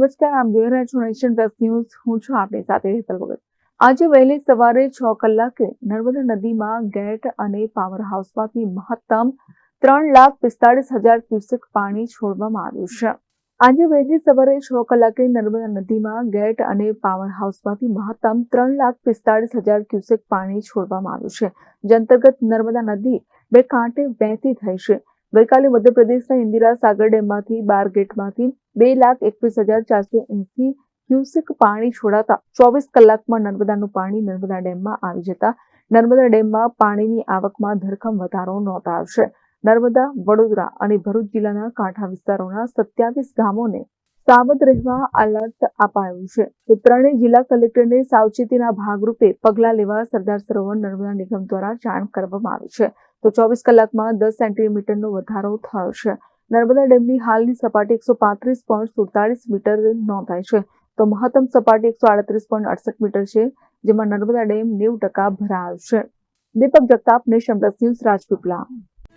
નમસ્કાર આપ જોઈ રહ્યા છો નેશન પ્લસ ન્યૂઝ. હું છું આપની સાથે હેતલ ભગત. આજે વહેલી સવારે છ કલાકે નર્મદા નદીમાં ગેટ અને પાવર હાઉસમાંથી મહત્તમ ત્રણ લાખ પિસ્તાળીસ હજાર ક્યુસેક પાણી છોડવામાં આવ્યું છે. આજે વહેલી સવારે છ કલાકે નર્મદા નદીમાં ગેટ અને પાવર હાઉસમાંથી મહત્તમ ત્રણ લાખ પિસ્તાળીસ હજાર ક્યુસેક પાણી છોડવામાં આવ્યું છે. જે અંતર્ગત નર્મદા નદી બે કાંઠે વહેતી થઈ છે. ગઈકાલે મધ્યપ્રદેશના ઇન્દિરા સાગર ડેમમાંથી બાર ગેટમાંથી બે લાખ એકવીસ હજાર ચારસો એસી ક્યુસેક પાણી છોડાતા ચોવીસ કલાકમાં નર્મદાનું પાણી નર્મદા ડેમમાં આવી જતા નર્મદા ડેમમાં પાણીની આવકમાં ધરખમ વધારો નોંધાયો છે. નર્મદા, વડોદરા અને ભરૂચ જિલ્લાના કાંઠા વિસ્તારોના સત્યાવીસ ગામોને સાવધ રહેવા એલર્ટ અપાયું છે. તો ત્રણેય જિલ્લા કલેક્ટરને સાવચેતીના ભાગરૂપે પગલાં લેવા સરદાર સરોવર નર્મદા નિગમ દ્વારા જાણ કરવામાં આવી છે. તો ચોવીસ કલાકમાં દસ સેન્ટીમીટરનો વધારો થયો છે. નર્મદા ડેમની હાલની સપાટી એકસો પાંત્રીસ પોઈન્ટ સુડતાલીસ મીટર નોંધાઈ છે. તો મહત્તમ સપાટી એકસો આડત્રીસ પોઈન્ટ અડસઠ મીટર છે, જેમાં નર્મદા ડેમ નેવું ટકા ભરાયો છે. Deepak Jagtap, Nation Plus News, Rajpipla.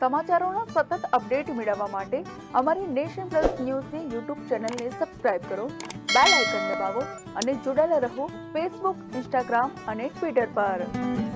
સમાચારોના સતત અપડેટ મેળવવા માટે અમારી નેશન પ્લસ ન્યૂઝની યુટ્યુબ ચેનલને સબસ્ક્રાઇબ કરો, બેલ આઇકન દબાવો અને જોડાયેલા રહો ફેસબુક, ઇન્સ્ટાગ્રામ અને ટ્વિટર પર.